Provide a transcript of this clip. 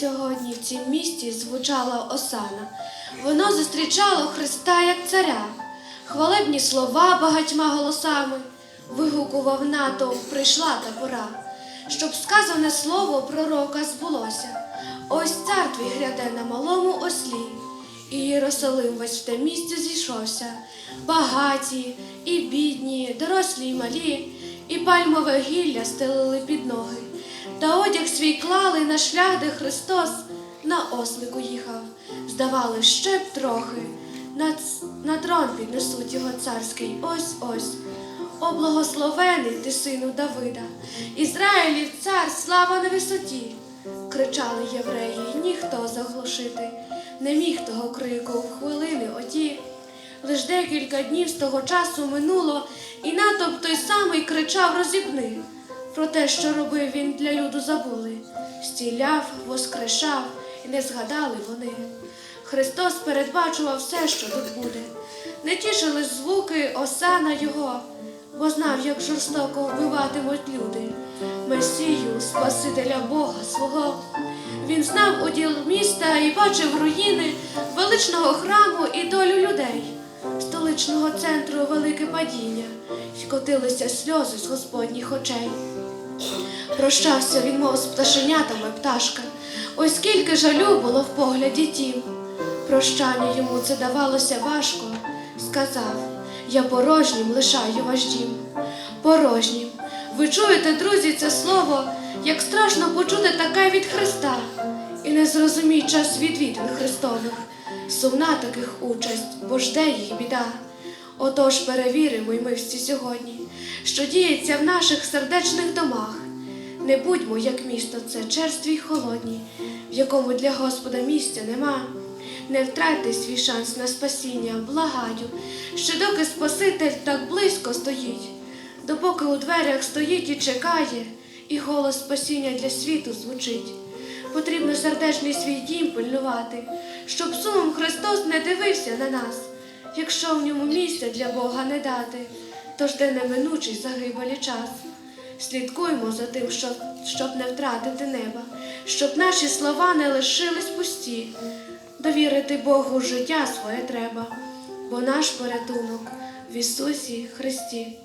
сьогодні в цім місті звучала осана. Воно зустрічало Христа як царя. Хвалебні слова багатьма голосами вигукував натовп, прийшла та пора, щоб сказане слово пророка збулося. Ось цар твій гряде на малому ослі, і Єрусалим весь в те місце зійшовся. Багаті і бідні, дорослі й малі, і пальмове гілля стелили під ноги, та одяг свій клали на шлях, де Христос на ослику їхав. Здавали, ще б трохи, на, на трон піднесуть його царський ось ось. О, благословений ти, сину Давида, Ізраїлів цар, слава на висоті. Кричали євреї, ніхто заглушити не міг того крику в хвилини оті. Лиш декілька днів з того часу минуло, і натовп той самий кричав розіпни. Про те, що робив він для люду, забули, стіляв, воскрешав, і не згадали вони. Христос передбачував все, що тут буде. Не тішили звуки осана його, бо знав, як жорстоко вбиватимуть люди. Месію, Спасителя Бога свого. Він знав уділ міста і бачив руїни величного храму і долю людей, столичного центру велике падіння, й котилися сльози з господніх очей. Прощався він, мов з пташенятами пташка. Ось скільки жалю було в погляді тім. Прощання йому це давалося важко. Сказав, я порожнім лишаю ваш дім. Порожнім. Ви чуєте, друзі, це слово, як страшно почути таке від Христа, і не зрозумій час відвідин Христових. Сумна таких участь, бо жде їх біда. Отож перевіримо й ми всі сьогодні, що діється в наших сердечних домах. Не будьмо, як місто, це черстві й холодні, в якому для Господа місця нема. Не втратьте свій шанс на спасіння, благаю, що доки Спаситель так близько стоїть, допоки у дверях стоїть і чекає, і голос спасіння для світу звучить. Потрібно сердечний свій дім пильнувати, щоб сумом Христос не дивився на нас, якщо в ньому місця для Бога не дати, то жде неминучий загибелі час. Слідкуймо за тим, щоб, щоб не втратити неба, щоб наші слова не лишились пусті. Довірити Богу життя своє треба, бо наш порятунок в Ісусі Христі.